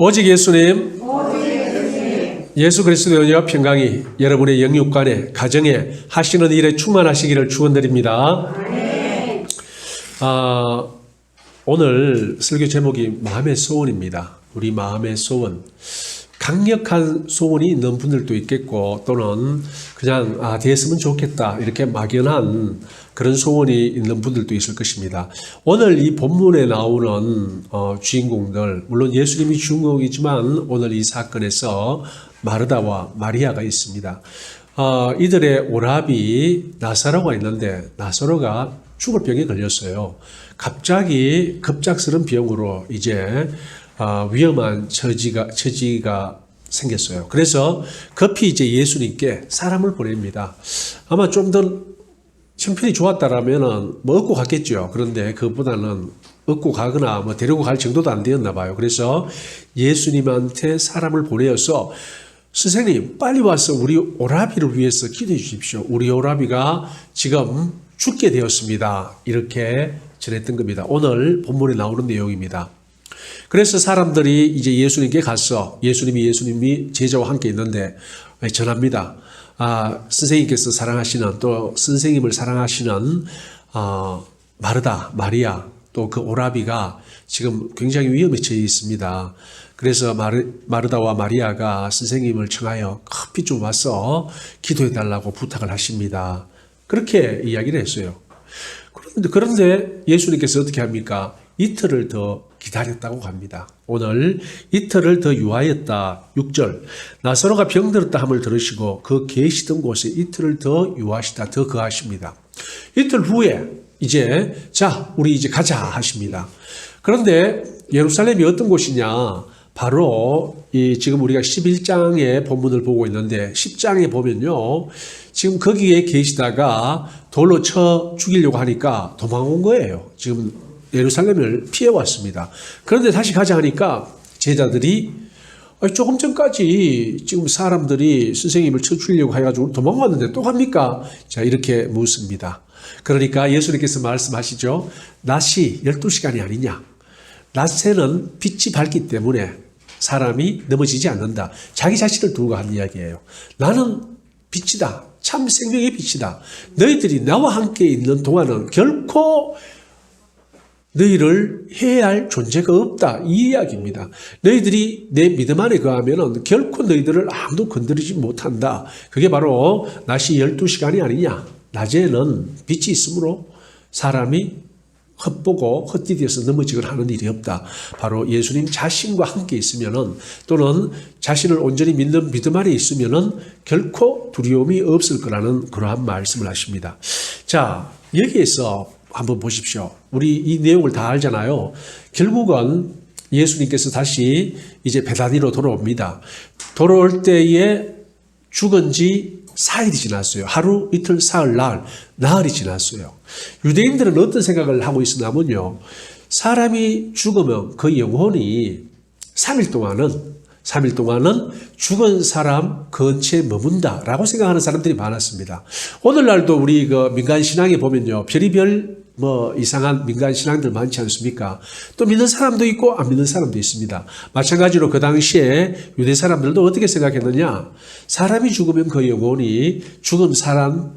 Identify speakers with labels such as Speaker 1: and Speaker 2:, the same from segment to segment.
Speaker 1: 오직 예수님, 예수 그리스도의 은혜와 평강이 여러분의 영육간에 가정에 하시는 일에 충만하시기를 축원드립니다. 아, 오늘 설교 제목이 마음의 소원입니다. 우리 마음의 소원. 강력한 소원이 있는 분들도 있겠고 또는 그냥 아 됐으면 좋겠다 이렇게 막연한 그런 소원이 있는 분들도 있을 것입니다. 오늘 이 본문에 나오는 어, 주인공들 물론 예수님이 주인공이지만 오늘 이 사건에서 마르다와 마리아가 있습니다. 어, 이들의 오랍이 나사로가 있는데 나사로가 죽을 병에 걸렸어요. 갑자기 급작스런 병으로 이제 어, 위험한 처지가 처지가 생겼어요. 그래서 급히 이제 예수님께 사람을 보냅니다. 아마 좀 더 형편이 좋았다라면은 뭐 얻고 갔겠죠. 그런데 그보다는 얻고 가거나 뭐 데리고 갈 정도도 안 되었나 봐요. 그래서 예수님한테 사람을 보내어서 선생님 빨리 와서 우리 오라비를 위해서 기도해 주십시오. 우리 오라비가 지금 죽게 되었습니다. 이렇게 전했던 겁니다. 오늘 본문에 나오는 내용입니다. 그래서 사람들이 이제 예수님께 가서 예수님이 예수님이 제자와 함께 있는데 전합니다. 아, 선생님께서 사랑하시는 또 선생님을 사랑하시는 어, 마르다, 마리아 또 그 오라비가 지금 굉장히 위험에 처해 있습니다. 그래서 마르, 마르다와 마리아가 선생님을 청하여 커피 좀 와서 기도해 달라고 부탁을 하십니다. 그렇게 이야기를 했어요. 그런데, 그런데 예수님께서 어떻게 합니까? 이틀을 더 기다렸다고 합니다. 오늘 이틀을 더 유하였다. 6절. 나사로가 병들었다 함을 들으시고 그 계시던 곳에 이틀을 더 유하시다. 더 거하십니다. 이틀 후에 이제 자, 우리 이제 가자 하십니다. 그런데 예루살렘이 어떤 곳이냐? 바로 이 지금 우리가 11장의 본문을 보고 있는데 10장에 보면요. 지금 거기에 계시다가 돌로 쳐 죽이려고 하니까 도망온 거예요. 지금 예루살렘을 피해 왔습니다. 그런데 다시 가자 하니까 제자들이 조금 전까지 지금 사람들이 선생님을 쳐 죽이려고 해가지고 도망왔는데 또 합니까? 자, 이렇게 묻습니다. 그러니까 예수님께서 말씀하시죠. 낮이 12시간이 아니냐. 낮에는 빛이 밝기 때문에 사람이 넘어지지 않는다. 자기 자신을 두고 한 이야기예요. 나는 빛이다. 참 생명의 빛이다. 너희들이 나와 함께 있는 동안은 결코 너희를 해할 존재가 없다. 이 이야기입니다. 너희들이 내 믿음 안에 거하면 결코 너희들을 아무도 건드리지 못한다. 그게 바로 낮이 12시간이 아니냐. 낮에는 빛이 있으므로 사람이 헛보고 헛디디어서 넘어지거나 하는 일이 없다. 바로 예수님 자신과 함께 있으면은 또는 자신을 온전히 믿는 믿음 안에 있으면은 결코 두려움이 없을 거라는 그러한 말씀을 하십니다. 자, 여기에서 한번 보십시오. 우리 이 내용을 다 알잖아요. 결국은 예수님께서 다시 이제 베다니로 돌아옵니다. 돌아올 때에 죽은 지 사일이 지났어요. 하루, 이틀, 사흘, 날, 나흘이 지났어요. 유대인들은 어떤 생각을 하고 있었냐면요. 사람이 죽으면 그 영혼이 3일 동안은 3일 동안은 죽은 사람 근처에 머문다라고 생각하는 사람들이 많았습니다. 오늘날도 우리 그 민간 신앙에 보면요. 별이별 뭐 이상한 민간 신앙들 많지 않습니까? 또 믿는 사람도 있고 안 믿는 사람도 있습니다. 마찬가지로 그 당시에 유대 사람들도 어떻게 생각했느냐? 사람이 죽으면 그 영혼이 죽은 사람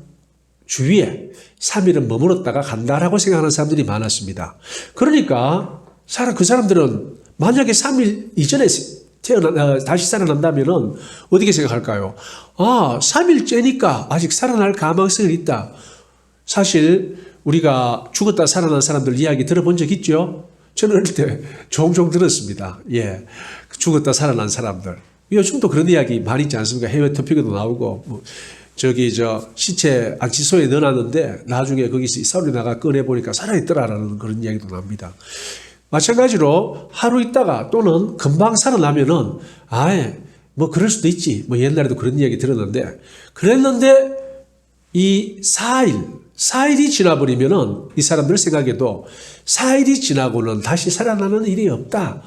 Speaker 1: 주위에 3일은 머물렀다가 간다라고 생각하는 사람들이 많았습니다. 그러니까 사람 그 사람들은 만약에 3일 이전에 태어나 다시 살아난다면은 어떻게 생각할까요? 아, 3일째니까 아직 살아날 가망성이 있다. 사실 우리가 죽었다 살아난 사람들 이야기 들어본 적 있죠? 저는 어릴 때 종종 들었습니다. 예. 죽었다 살아난 사람들. 요즘도 그런 이야기 많이 있지 않습니까? 해외 토픽에도 나오고, 뭐 저기 저 시체 안치소에 넣어놨는데 나중에 거기서 사울이 나가 꺼내보니까 살아있더라라는 그런 이야기도 납니다. 마찬가지로 하루 있다가 또는 금방 살아나면은 아예 뭐 그럴 수도 있지. 뭐 옛날에도 그런 이야기 들었는데 그랬는데 이 4일 4일이 지나버리면은 이 사람들 생각에도 4일이 지나고는 다시 살아나는 일이 없다.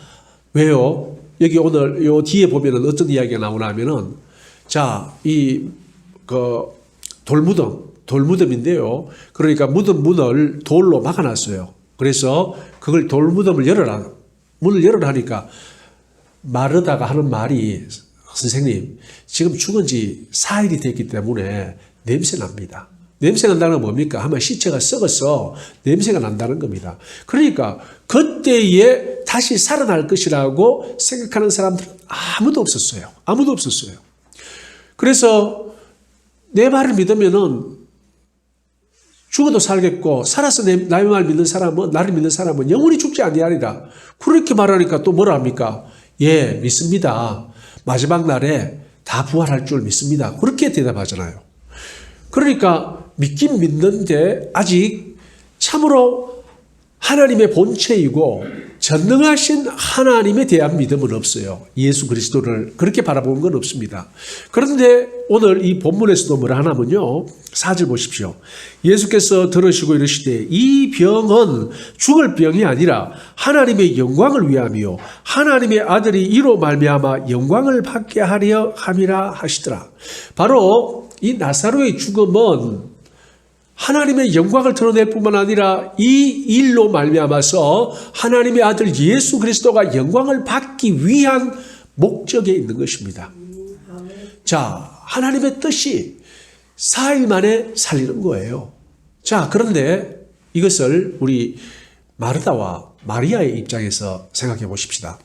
Speaker 1: 왜요? 여기 오늘 요 뒤에 보면은 어떤 이야기가 나오냐면은 자, 이 그 돌무덤, 돌무덤인데요. 그러니까 무덤 문을 돌로 막아놨어요. 그래서 그걸 돌무덤을 열어라. 문을 열어라 하니까 마르다가 하는 말이 선생님 지금 죽은 지 4일이 됐기 때문에 냄새 납니다. 냄새 난다는 건 뭡니까? 하면 시체가 썩어서 냄새가 난다는 겁니다. 그러니까 그때에 다시 살아날 것이라고 생각하는 사람들은 아무도 없었어요. 아무도 없었어요. 그래서 내 말을 믿으면은 죽어도 살겠고 살아서 내, 나의 말 믿는 사람은 나를 믿는 사람은 영원히 죽지 아니하리라. 그렇게 말하니까 또 뭐라 합니까? 예, 믿습니다. 마지막 날에 다 부활할 줄 믿습니다. 그렇게 대답하잖아요. 그러니까 믿긴 믿는데 아직 참으로 하나님의 본체이고 전능하신 하나님에 대한 믿음은 없어요. 예수 그리스도를 그렇게 바라보는 건 없습니다. 그런데 오늘 이 본문에서도 뭐라 하냐면요. 사절 보십시오. 예수께서 들으시고 이르시되 이 병은 죽을 병이 아니라 하나님의 영광을 위함이요 하나님의 아들이 이로 말미암아 영광을 받게 하려 함이라 하시더라. 바로 이 나사로의 죽음은 하나님의 영광을 드러낼 뿐만 아니라 이 일로 말미암아서 하나님의 아들 예수 그리스도가 영광을 받기 위한 목적에 있는 것입니다. 자, 하나님의 뜻이 4일 만에 살리는 거예요. 자, 그런데 이것을 우리 마르다와 마리아의 입장에서 생각해 보십시다.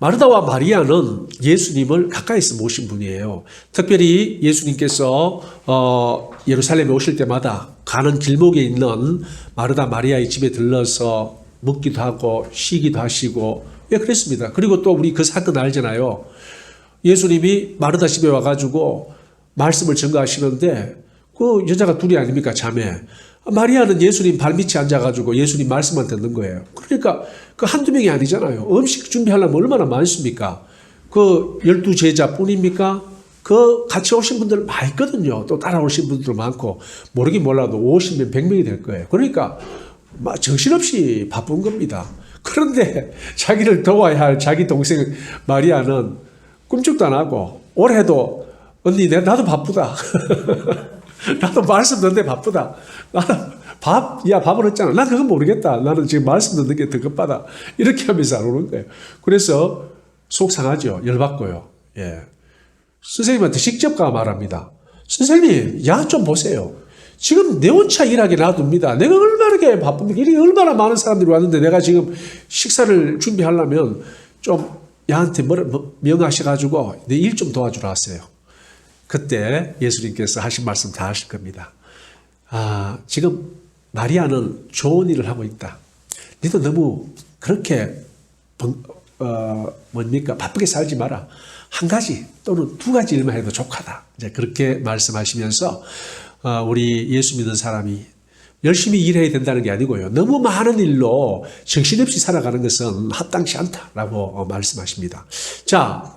Speaker 1: 마르다와 마리아는 예수님을 가까이서 모신 분이에요. 특별히 예수님께서 어, 예루살렘에 오실 때마다 가는 길목에 있는 마르다 마리아의 집에 들러서 묵기도 하고 쉬기도 하시고 왜 그랬습니다. 그리고 또 우리 그 사건 알잖아요. 예수님이 마르다 집에 와가지고 말씀을 전가하시는데 그 여자가 둘이 아닙니까 자매. 마리아는 예수님 발밑에 앉아가지고 예수님 말씀만 듣는 거예요. 그러니까 그 한두 명이 아니잖아요. 음식 준비하려면 얼마나 많습니까? 그 열두 제자 뿐입니까? 그 같이 오신 분들 많거든요. 또 따라오신 분들 많고 모르긴 몰라도 50명, 100명이 될 거예요. 그러니까 막 정신없이 바쁜 겁니다. 그런데 자기를 도와야 할 자기 동생 마리아는 꿈쩍도 안 하고 올해도 언니 내 나도 바쁘다. 나도 말씀 듣는데 바쁘다. 나는 밥, 야, 밥을 했잖아. 난 그건 모르겠다. 나는 지금 말씀 듣는 게더 급하다. 이렇게 하면서 안 오는 거예요. 그래서 속상하죠. 열받고요. 예. 선생님한테 직접 가 말합니다. 선생님, 야, 좀 보세요. 지금 내 혼자 일하게 놔둡니다. 내가 얼마나 게 바쁩니까? 이리 얼마나 많은 사람들이 왔는데 내가 지금 식사를 준비하려면 좀 야한테 명하셔가지고 내 일 좀 도와주라 하세요. 그때 예수님께서 하신 말씀 다 하실 겁니다. 아, 지금 마리아는 좋은 일을 하고 있다. 너도 너무 그렇게 어, 뭡니까 바쁘게 살지 마라. 한 가지 또는 두 가지 일만 해도 족하다. 이제 그렇게 말씀하시면서 어, 우리 예수 믿는 사람이 열심히 일해야 된다는 게 아니고요. 너무 많은 일로 정신없이 살아가는 것은 합당치 않다라고 어, 말씀하십니다. 자,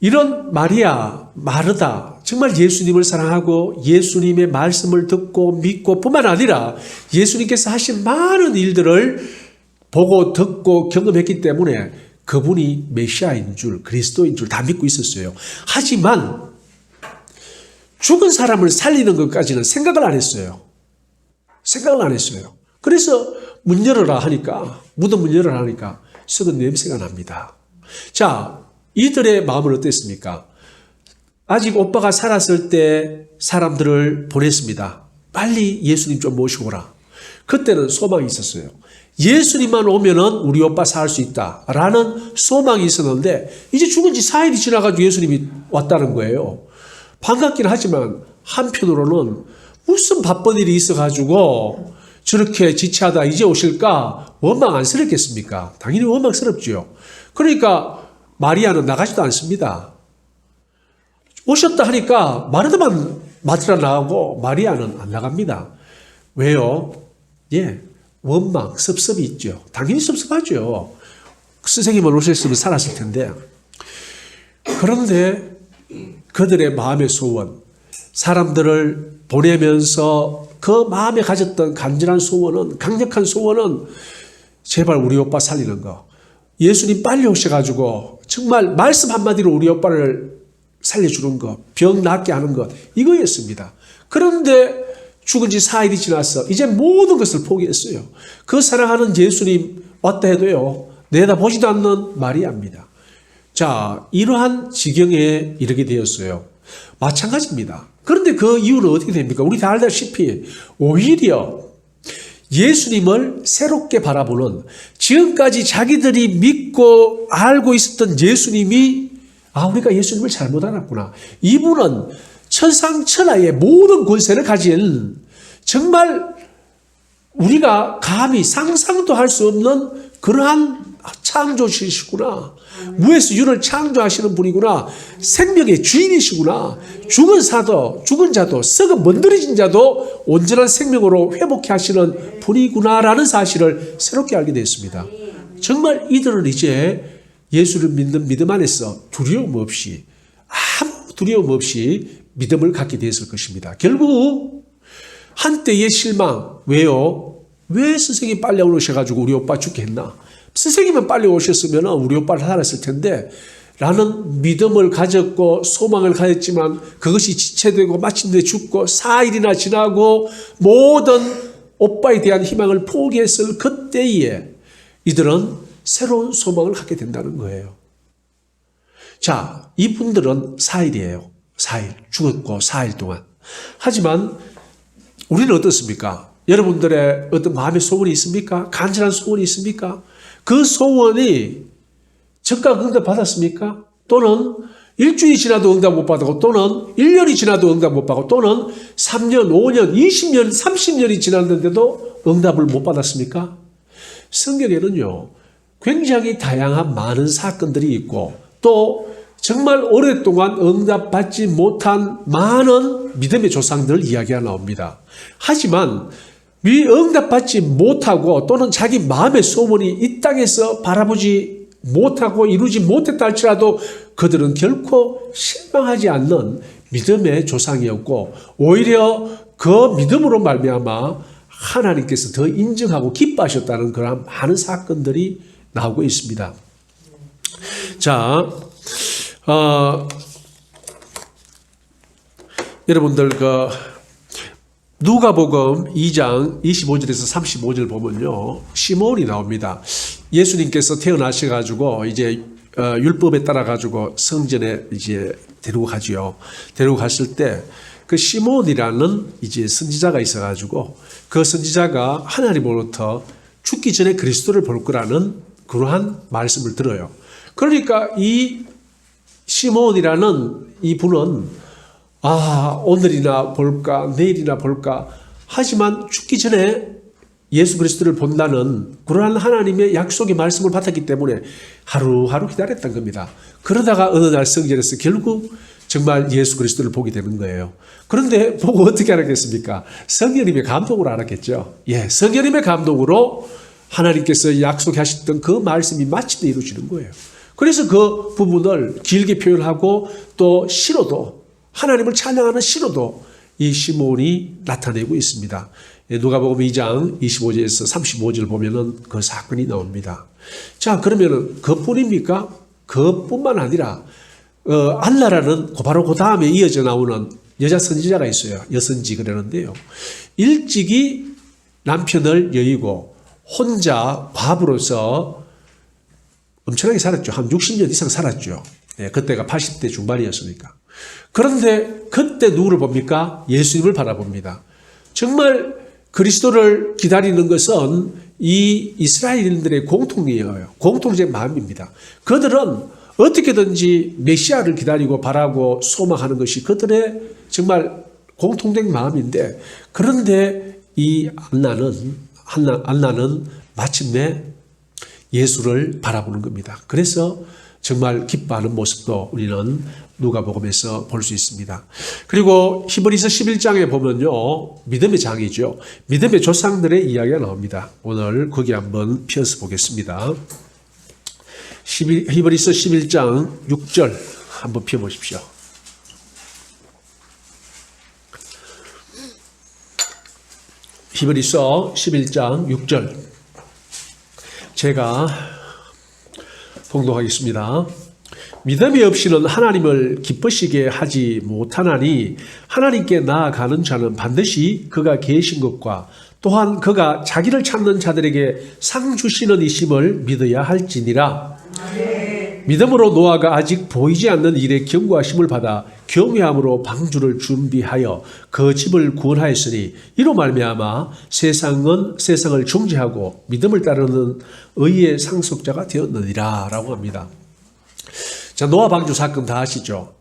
Speaker 1: 이런 마리아, 마르다, 정말 예수님을 사랑하고 예수님의 말씀을 듣고 믿고 뿐만 아니라 예수님께서 하신 많은 일들을 보고 듣고 경험했기 때문에 그분이 메시아인 줄, 그리스도인 줄 다 믿고 있었어요. 하지만 죽은 사람을 살리는 것까지는 생각을 안 했어요. 생각을 안 했어요. 그래서 문 열어라 하니까, 무덤 문 열어라 하니까 썩은 냄새가 납니다. 자, 이들의 마음은 어땠습니까? 아직 오빠가 살았을 때 사람들을 보냈습니다. 빨리 예수님 좀 모시고 오라. 그때는 소망이 있었어요. 예수님만 오면은 우리 오빠 살 수 있다. 라는 소망이 있었는데, 이제 죽은 지 4일이 지나가지고 예수님이 왔다는 거예요. 반갑긴 하지만, 한편으로는 무슨 바쁜 일이 있어가지고 저렇게 지체하다 이제 오실까 원망 안 스럽겠습니까? 당연히 원망스럽지요. 그러니까 마리아는 나가지도 않습니다. 오셨다 하니까 마르다만 맞으러 나가고 마리아는 안 나갑니다. 왜요? 예, 원망, 섭섭이 있죠. 당연히 섭섭하죠. 선생님을 오셨으면 살았을 텐데. 그런데 그들의 마음의 소원, 사람들을 보내면서 그 마음에 가졌던 간절한 소원은, 강력한 소원은 제발 우리 오빠 살리는 거. 예수님 빨리 오셔가지고 정말 말씀 한마디로 우리 오빠를 살려주는 것, 병 낫게 하는 것, 이거였습니다. 그런데 죽은 지 4일이 지나서 이제 모든 것을 포기했어요. 그 사랑하는 예수님 왔다 해도요, 내다보지도 않는 마리아입니다. 자, 이러한 지경에 이르게 되었어요. 마찬가지입니다. 그런데 그 이유는 어떻게 됩니까? 우리 다 알다시피 오히려 예수님을 새롭게 바라보는 지금까지 자기들이 믿고 알고 있었던 예수님이 아, 우리가 예수님을 잘못 알았구나. 이분은 천상천하의 모든 권세를 가진 정말 우리가 감히 상상도 할 수 없는 그러한 창조주시구나. 무에서 유를 창조하시는 분이구나. 생명의 주인이시구나. 죽은 사도, 죽은 자도, 썩은 먼드러진 자도 온전한 생명으로 회복해 하시는 분이구나라는 사실을 새롭게 알게 됐습니다. 정말 이들은 이제 예수를 믿는 믿음 안에서 두려움 없이 아무 두려움 없이 믿음을 갖게 되었을 것입니다. 결국 한때의 실망 왜요? 왜 선생님이 빨리 오셔가지고 우리 오빠 했나? 선생님은 빨리 오셨으면 우리 오빠를 살았을 텐데 라는 믿음을 가졌고 소망을 가졌지만 그것이 지체되고 마침내 죽고 4일이나 지나고 모든 오빠에 대한 희망을 포기했을 그때에 이들은 새로운 소망을 갖게 된다는 거예요. 자, 이분들은 4일이에요. 4일. 죽었고 4일 동안. 하지만 우리는 어떻습니까? 여러분들의 어떤 마음의 소원이 있습니까? 간절한 소원이 있습니까? 그 소원이 적각 응답 받았습니까? 또는 일주일이 지나도 응답 못 받고 또는 1년이 지나도 응답 못 받고 또는 3년, 5년, 20년, 30년이 지났는데도 응답을 못 받았습니까? 성경에는요, 굉장히 다양한 많은 사건들이 있고 또 정말 오랫동안 응답받지 못한 많은 믿음의 조상들 이야기가 나옵니다. 하지만 미 응답받지 못하고 또는 자기 마음의 소원이 이 땅에서 바라보지 못하고 이루지 못했다 할지라도 그들은 결코 실망하지 않는 믿음의 조상이었고 오히려 그 믿음으로 말미암아 하나님께서 더 인정하고 기뻐하셨다는 그런 많은 사건들이 나오고 있습니다. 자, 어, 여러분들 그 누가복음 2장 25절에서 35절 보면요. 시몬이 나옵니다. 예수님께서 태어나셔 가지고 이제 어, 율법에 따라 가지고 성전에 이제 데리고 가지요. 데리고 갔을 때 그 시몬이라는 이제 선지자가 있어 가지고 그 선지자가 하나님으로부터 죽기 전에 그리스도를 볼 거라는 그러한 말씀을 들어요. 그러니까 이 시몬이라는 이 분은 아, 오늘이나 볼까, 내일이나 볼까. 하지만 죽기 전에 예수 그리스도를 본다는 그러한 하나님의 약속의 말씀을 받았기 때문에 하루하루 기다렸던 겁니다. 그러다가 어느 날 성전에서 결국 정말 예수 그리스도를 보게 되는 거예요. 그런데 보고 어떻게 알았겠습니까? 성령님의 감동으로 알았겠죠. 예, 성령님의 감동으로 하나님께서 약속하셨던 그 말씀이 마침내 이루어지는 거예요. 그래서 그 부분을 길게 표현하고 또 시로도 하나님을 찬양하는 시로도 이 시몬이 나타내고 있습니다. 예, 누가복음 2장 25절에서 35절 보면은 그 사건이 나옵니다. 자, 그러면은 그뿐입니까? 그뿐만 아니라 어, 안나라는 바로 그 다음에 이어져 나오는 여자 선지자가 있어요. 여선지 그러는데요. 일찍이 남편을 여의고 혼자 과부로서 엄청나게 살았죠. 한 60년 이상 살았죠. 예, 그때가 80대 중반이었으니까. 그런데 그때 누구를 봅니까? 예수님을 바라봅니다. 정말 그리스도를 기다리는 것은 이 이스라엘인들의 공통이에요. 공통적 마음입니다. 그들은 어떻게든지 메시아를 기다리고 바라고 소망하는 것이 그들의 정말 공통된 마음인데 그런데 이 안나는 안나, 안나는 마침내 예수를 바라보는 겁니다. 그래서 정말 기뻐하는 모습도 우리는 누가복음에서 볼 수 있습니다. 그리고 히브리서 11장에 보면요. 믿음의 장이죠. 믿음의 조상들의 이야기가 나옵니다. 오늘 거기 한번 펴서 보겠습니다. 11, 히브리서 11장 6절 한번 펴 보십시오. 히브리서 11장 6절 제가 봉독하겠습니다. 믿음이 없이는 하나님을 기쁘시게 하지 못하나니 하나님께 나아가는 자는 반드시 그가 계신 것과 또한 그가 자기를 찾는 자들에게 상 주시는 이심을 믿어야 할지니라. 믿음으로 노아가 아직 보이지 않는 일에 경고하심을 받아 경외함으로 방주를 준비하여 그 집을 구원하였으니 이로 말미암아 세상은 세상을 중재하고 믿음을 따르는 의의 상속자가 되었느니라라고 합니다. 자 노아 방주 사건 다 아시죠?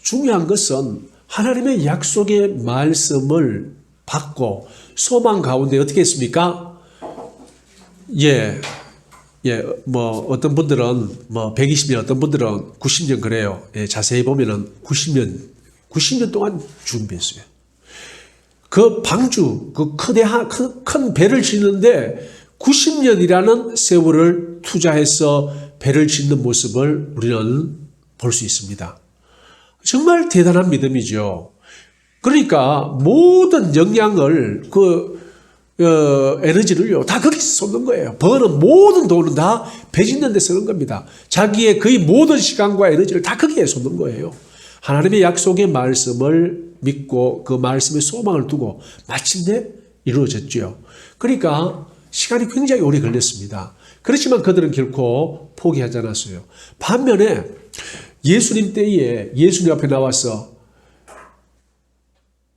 Speaker 1: 중요한 것은 하나님의 약속의 말씀을 받고 소망 가운데 어떻게 했습니까? 예, 예, 뭐 어떤 분들은 뭐 120년, 어떤 분들은 90년 그래요. 예, 자세히 보면은 90년, 90년 동안 준비했어요. 그 방주, 그 크대한 큰, 큰 배를 짓는데 90년이라는 세월을 투자해서 배를 짓는 모습을 우리는 볼 수 있습니다. 정말 대단한 믿음이죠. 그러니까 모든 영향을 그 어, 에너지를요 다 거기서 쏟는 거예요. 버는 모든 돈은 다 배짓는 데 쓰는 겁니다. 자기의 거의 모든 시간과 에너지를 다 거기에 쏟는 거예요. 하나님의 약속의 말씀을 믿고 그 말씀에 소망을 두고 마침내 이루어졌죠. 그러니까 시간이 굉장히 오래 걸렸습니다. 그렇지만 그들은 결코 포기하지 않았어요. 반면에 예수님 때에 예수님 앞에 나와서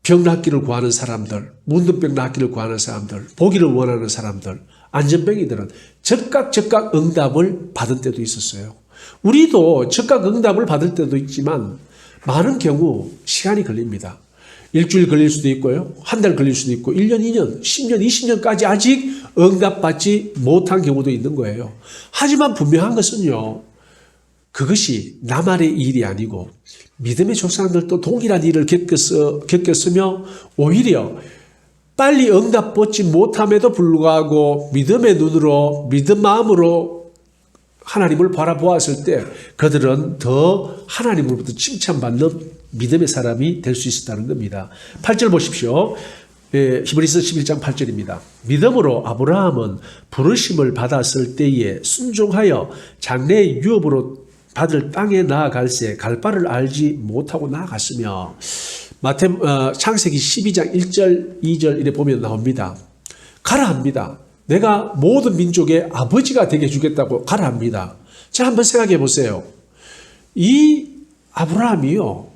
Speaker 1: 병 낫기를 구하는 사람들, 문둥병 낫기를 구하는 사람들, 보기를 원하는 사람들, 안전병이들은 즉각 즉각 응답을 받은 때도 있었어요. 우리도 즉각 응답을 받을 때도 있지만 많은 경우 시간이 걸립니다. 일주일 걸릴 수도 있고요. 한 달 걸릴 수도 있고 1년, 2년, 10년, 20년까지 아직 응답받지 못한 경우도 있는 거예요. 하지만 분명한 것은요. 그것이 나만의 일이 아니고 믿음의 조상들도 동일한 일을 겪었, 겪었으며 오히려 빨리 응답 받지 못함에도 불구하고 믿음의 눈으로 믿음 마음으로 하나님을 바라보았을 때 그들은 더 하나님으로부터 칭찬받는 믿음의 사람이 될 수 있었다는 겁니다. 8절 보십시오. 예, 히브리서 11장 8절입니다. 믿음으로 아브라함은 부르심을 받았을 때에 순종하여 장래의 유업으로 받을 땅에 나아갈 새 갈 바를 알지 못하고 나아갔으며 마태 어, 창세기 12장 1절 2절 이래 보면 나옵니다. 가라 합니다. 내가 모든 민족의 아버지가 되게 주겠다고 가라 합니다. 자 한번 생각해 보세요. 이 아브라함이요.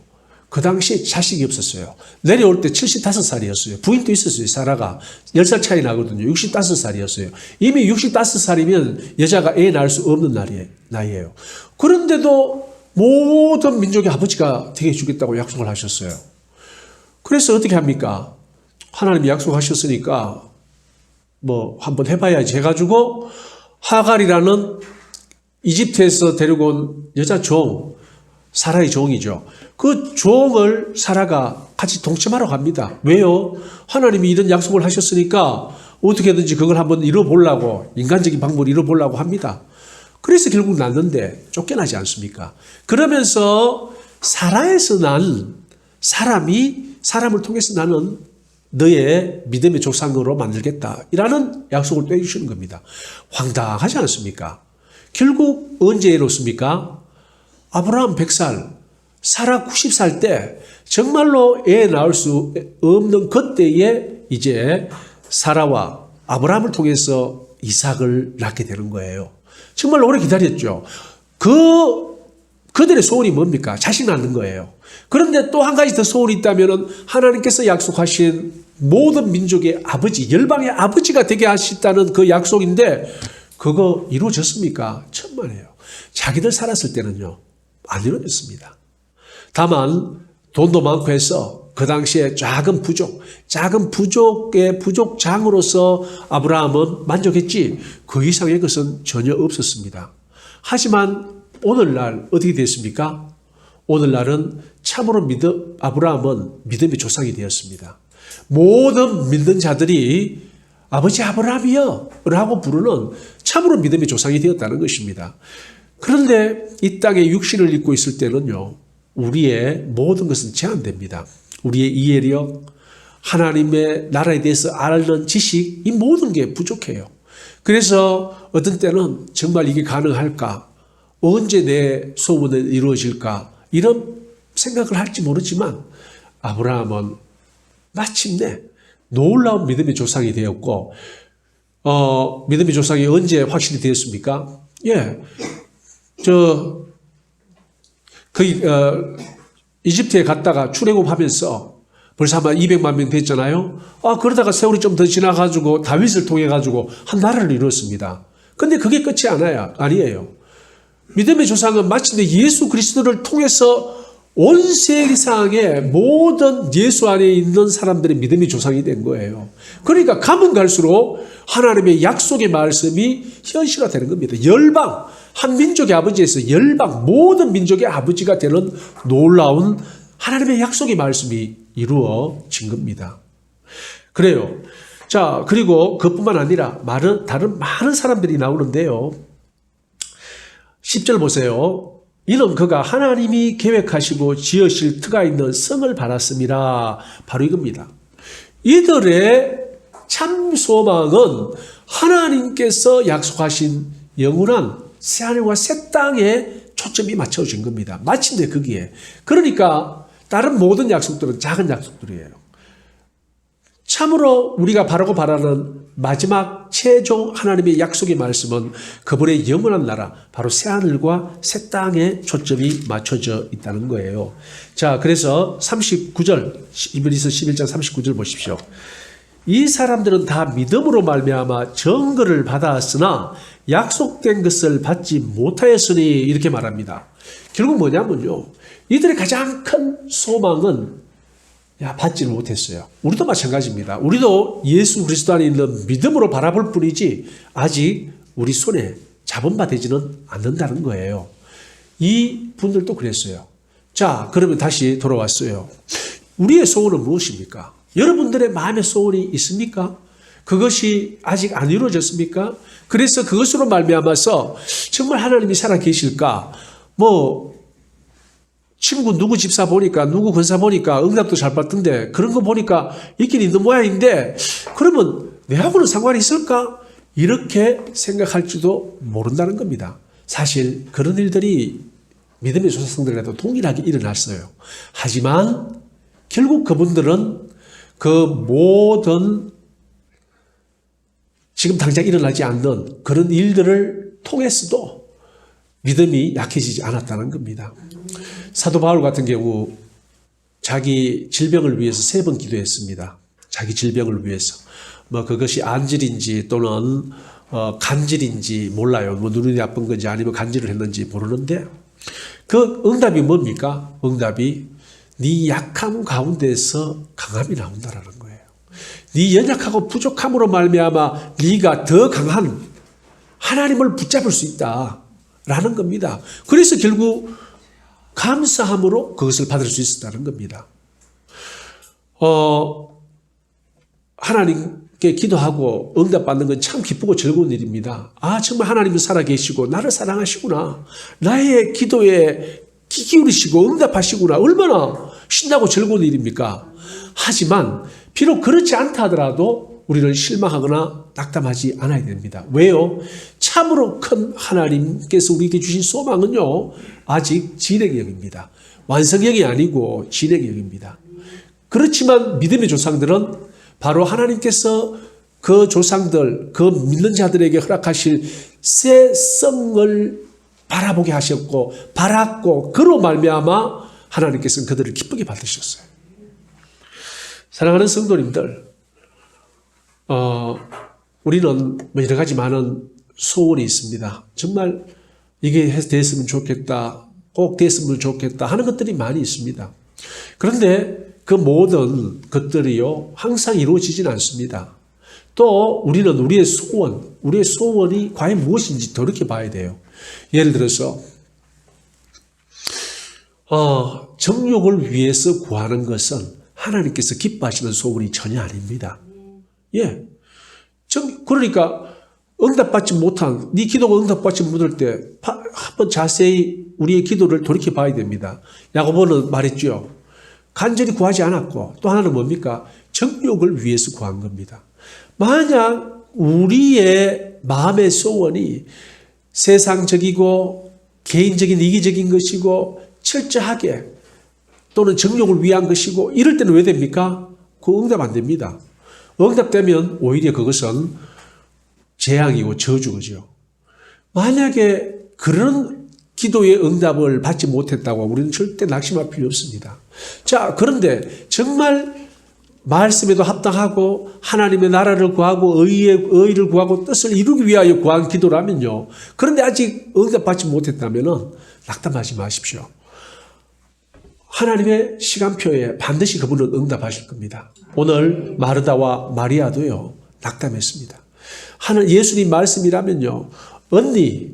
Speaker 1: 그 당시에 자식이 없었어요. 내려올 때 75살이었어요. 부인도 있었어요. 사라가. 10살 차이 나거든요. 65살이었어요. 이미 65살이면 여자가 애 낳을 수 없는 나이에요. 그런데도 모든 민족의 아버지가 되게 주겠다고 약속을 하셨어요. 그래서 어떻게 합니까? 하나님이 약속하셨으니까 뭐 한번 해봐야지 해가지고 하갈이라는 이집트에서 데리고 온 여자 종, 사라의 종이죠. 그 종을 사라가 같이 동참하러 갑니다. 왜요? 하나님이 이런 약속을 하셨으니까 어떻게든지 그걸 한번 이뤄보려고 인간적인 방법을 이뤄보려고 합니다. 그래서 결국 낳는데 쫓겨나지 않습니까? 그러면서 사라에서 난 사람이 사람을 통해서 나는 너의 믿음의 조상으로 만들겠다. 이라는 약속을 또 해주시는 겁니다. 황당하지 않습니까? 결국 언제 이뤘습니까? 아브라함 100살, 사라 90살 때 정말로 애 낳을 수 없는 그때에 이제 사라와 아브라함을 통해서 이삭을 낳게 되는 거예요. 정말 오래 기다렸죠. 그 그들의 소원이 뭡니까? 자식 낳는 거예요. 그런데 또 한 가지 더 소원이 있다면 하나님께서 약속하신 모든 민족의 아버지, 열방의 아버지가 되게 하셨다는 그 약속인데 그거 이루어졌습니까? 천만에요. 자기들 살았을 때는요. 안 이루어졌습니다. 다만 돈도 많고 해서 그 당시에 작은 부족, 작은 부족의 부족장으로서 아브라함은 만족했지 그 이상의 것은 전혀 없었습니다. 하지만 오늘날 어떻게 됐습니까? 오늘날은 참으로 믿음, 아브라함은 믿음의 조상이 되었습니다. 모든 믿는 자들이 아버지 아브라함이여 라고 부르는 참으로 믿음의 조상이 되었다는 것입니다. 그런데 이 땅에 육신을 입고 있을 때는요, 우리의 모든 것은 제한됩니다. 우리의 이해력, 하나님의 나라에 대해서 아는 지식, 이 모든 게 부족해요. 그래서 어떤 때는 정말 이게 가능할까? 언제 내 소원은 이루어질까? 이런 생각을 할지 모르지만 아브라함은 마침내 놀라운 믿음의 조상이 되었고, 어, 믿음의 조상이 언제 확실히 되었습니까? 예. 저, 그, 어, 이집트에 갔다가 출애굽하면서 벌써 아마 200만 명 됐잖아요. 아, 그러다가 세월이 좀 더 지나가지고 다윗을 통해 가지고 한 나라를 이뤘습니다. 근데 그게 끝이 아니야, 아니에요. 믿음의 조상은 마침내 예수 그리스도를 통해서 온 세상의 모든 예수 안에 있는 사람들의 믿음의 조상이 된 거예요. 그러니까 가면 갈수록 하나님의 약속의 말씀이 현실화 되는 겁니다. 열방, 한 민족의 아버지에서 열방, 모든 민족의 아버지가 되는 놀라운 하나님의 약속의 말씀이 이루어진 겁니다. 그래요. 자, 그리고 그뿐만 아니라 많은, 다른 많은 사람들이 나오는데요. 10절 보세요. 이는 그가 하나님이 계획하시고 지으실 트가 있는 성을 받았습니다. 바로 이겁니다. 이들의 참 소망은 하나님께서 약속하신 영원한 새하늘과 새 땅에 초점이 맞춰진 겁니다. 마침내 거기에. 그러니까 다른 모든 약속들은 작은 약속들이에요. 참으로 우리가 바라고 바라는 마지막 최종 하나님의 약속의 말씀은 그분의 영원한 나라, 바로 새하늘과 새 땅에 초점이 맞춰져 있다는 거예요. 자, 그래서 39절, 이브리서 11장 39절 보십시오. 이 사람들은 다 믿음으로 말미암아 정거를 받았으나 약속된 것을 받지 못하였으니 이렇게 말합니다. 결국 뭐냐면요. 이들의 가장 큰 소망은 야, 받지를 못했어요. 우리도 마찬가지입니다. 우리도 예수 그리스도 안에 있는 믿음으로 바라볼 뿐이지 아직 우리 손에 잡은 바 되지는 않는다는 거예요. 이 분들도 그랬어요. 자, 그러면 다시 돌아왔어요. 우리의 소원은 무엇입니까? 여러분들의 마음의 소원이 있습니까? 그것이 아직 안 이루어졌습니까? 그래서 그것으로 말미암아서 정말 하나님이 살아 계실까? 뭐 친구 누구 집사 보니까 누구 권사 보니까 응답도 잘 받던데 그런 거 보니까 있긴 있는 모양인데 그러면 내하고는 상관이 있을까? 이렇게 생각할지도 모른다는 겁니다. 사실 그런 일들이 믿음의 조상들에도 동일하게 일어났어요. 하지만 결국 그분들은 그 모든 지금 당장 일어나지 않는 그런 일들을 통해서도 믿음이 약해지지 않았다는 겁니다. 사도 바울 같은 경우 자기 질병을 위해서 세 번 기도했습니다. 자기 질병을 위해서. 뭐 그것이 안질인지 또는 어, 간질인지 몰라요. 뭐 눈이 나쁜 건지 아니면 간질을 했는지 모르는데 그 응답이 뭡니까? 응답이 네 약함 가운데서 강함이 나온다라는 거예요. 네 연약하고 부족함으로 말미암아 네가 더 강한 하나님을 붙잡을 수 있다 라는 겁니다. 그래서 결국 감사함으로 그것을 받을 수 있었다는 겁니다. 어, 하나님께 기도하고 응답받는 건 참 기쁘고 즐거운 일입니다. 아, 정말 하나님은 살아계시고 나를 사랑하시구나. 나의 기도에 귀 기울이시고 응답하시구나. 얼마나 신나고 즐거운 일입니까? 하지만 비록 그렇지 않다 하더라도 우리는 실망하거나 낙담하지 않아야 됩니다. 왜요? 참으로 큰 하나님께서 우리에게 주신 소망은요, 아직 진행형입니다. 완성형이 아니고 진행형입니다. 그렇지만 믿음의 조상들은 바로 하나님께서 그 조상들, 그 믿는 자들에게 허락하실 새 성을 바라보게 하셨고, 바랐고, 그로 말미암아 하나님께서는 그들을 기쁘게 받으셨어요. 사랑하는 성도님들, 어, 우리는 뭐 여러 가지 많은 소원이 있습니다. 정말 이게 됐으면 좋겠다, 꼭 됐으면 좋겠다 하는 것들이 많이 있습니다. 그런데 그 모든 것들이요, 항상 이루어지진 않습니다. 또 우리는 우리의 소원, 우리의 소원이 과연 무엇인지 더럽게 봐야 돼요. 예를 들어서, 어, 정욕을 위해서 구하는 것은 하나님께서 기뻐하시는 소원이 전혀 아닙니다. 예. 정, 그러니까 응답받지 못한 네 기도가 응답받지 못할 때 한번 자세히 우리의 기도를 돌이켜 봐야 됩니다. 야고보는 말했죠. 간절히 구하지 않았고 또 하나는 뭡니까? 정욕을 위해서 구한 겁니다. 만약 우리의 마음의 소원이 세상적이고 개인적인 이기적인 것이고 철저하게 또는 정욕을 위한 것이고 이럴 때는 왜 됩니까? 그 응답 안 됩니다. 응답되면 오히려 그것은 재앙이고 저주거죠. 만약에 그런 기도의 응답을 받지 못했다고 우리는 절대 낙심할 필요 없습니다. 자, 그런데 정말 말씀에도 합당하고 하나님의 나라를 구하고 의의, 의를 구하고 뜻을 이루기 위하여 구한 기도라면요. 그런데 아직 응답받지 못했다면 낙담하지 마십시오. 하나님의 시간표에 반드시 그분은 응답하실 겁니다. 오늘 마르다와 마리아도요, 낙담했습니다. 하는 예수님 말씀이라면요, 언니,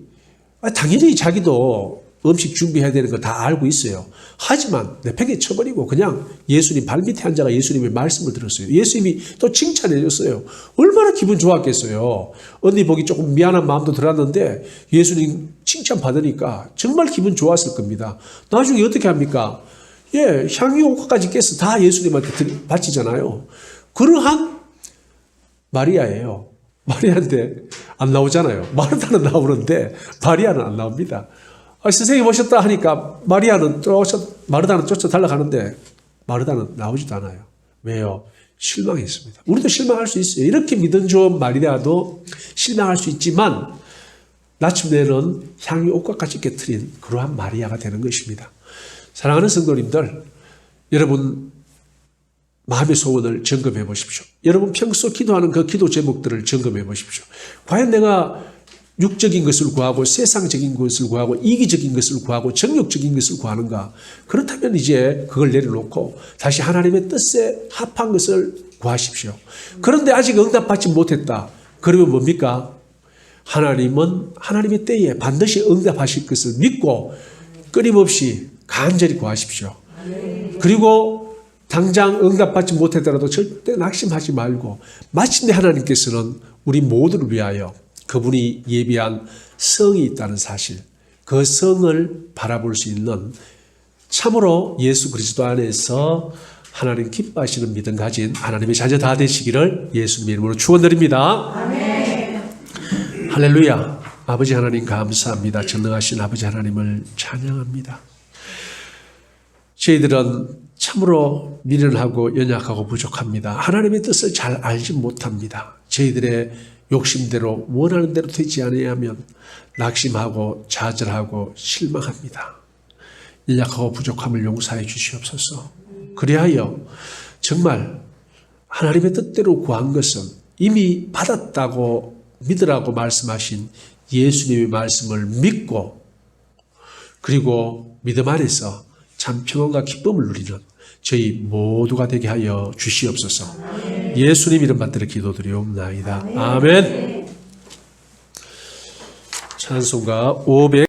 Speaker 1: 아, 당연히 자기도 음식 준비해야 되는 거 다 알고 있어요. 하지만 내팽개 쳐버리고 그냥 예수님 발밑에 앉아가 예수님의 말씀을 들었어요. 예수님이 또 칭찬해 줬어요. 얼마나 기분 좋았겠어요. 언니 보기 조금 미안한 마음도 들었는데 예수님 칭찬 받으니까 정말 기분 좋았을 겁니다. 나중에 어떻게 합니까? 예, 향유 효과까지 깨서 다 예수님한테 드- 바치잖아요. 그러한 마리아예요. 마리아인데 안 나오잖아요. 마르다는 나오는데 마리아는 안 나옵니다. 아, 선생님 오셨다 하니까 마리아는 쫓아, 마르다는 쫓아 달려가는데 마르다는 나오지도 않아요. 왜요? 실망했습니다. 우리도 실망할 수 있어요. 이렇게 믿음 좋은 마리아도 실망할 수 있지만 나침내는 향유 옥과같이 깨트린 그러한 마리아가 되는 것입니다. 사랑하는 성도님들, 여러분 마음의 소원을 점검해 보십시오. 여러분 평소 기도하는 그 기도 제목들을 점검해 보십시오. 과연 내가 육적인 것을 구하고 세상적인 것을 구하고 이기적인 것을 구하고 정욕적인 것을 구하는가? 그렇다면 이제 그걸 내려놓고 다시 하나님의 뜻에 합한 것을 구하십시오. 그런데 아직 응답받지 못했다. 그러면 뭡니까? 하나님은 하나님의 때에 반드시 응답하실 것을 믿고 끊임없이 간절히 구하십시오. 그리고 당장 응답받지 못했더라도 절대 낙심하지 말고 마침내 하나님께서는 우리 모두를 위하여 그분이 예비한 성이 있다는 사실, 그 성을 바라볼 수 있는 참으로 예수 그리스도 안에서 하나님 기뻐하시는 믿음 가진 하나님의 자녀 다 되시기를 예수님 이름으로 축원드립니다. 할렐루야. 아버지 하나님 감사합니다. 전능하신 아버지 하나님을 찬양합니다. 저희들은 참으로 미련하고 연약하고 부족합니다. 하나님의 뜻을 잘 알지 못합니다. 저희들의 욕심대로 원하는 대로 되지 아니하면 낙심하고 좌절하고 실망합니다. 연약하고 부족함을 용서해 주시옵소서. 그리하여 정말 하나님의 뜻대로 구한 것은 이미 받았다고 믿으라고 말씀하신 예수님의 말씀을 믿고 그리고 믿음 안에서 참 평안과 기쁨을 누리는 저희 모두가 되게 하여 주시옵소서. 예수님 이름 받들어 기도드리옵나이다. 아멘. 찬송가 500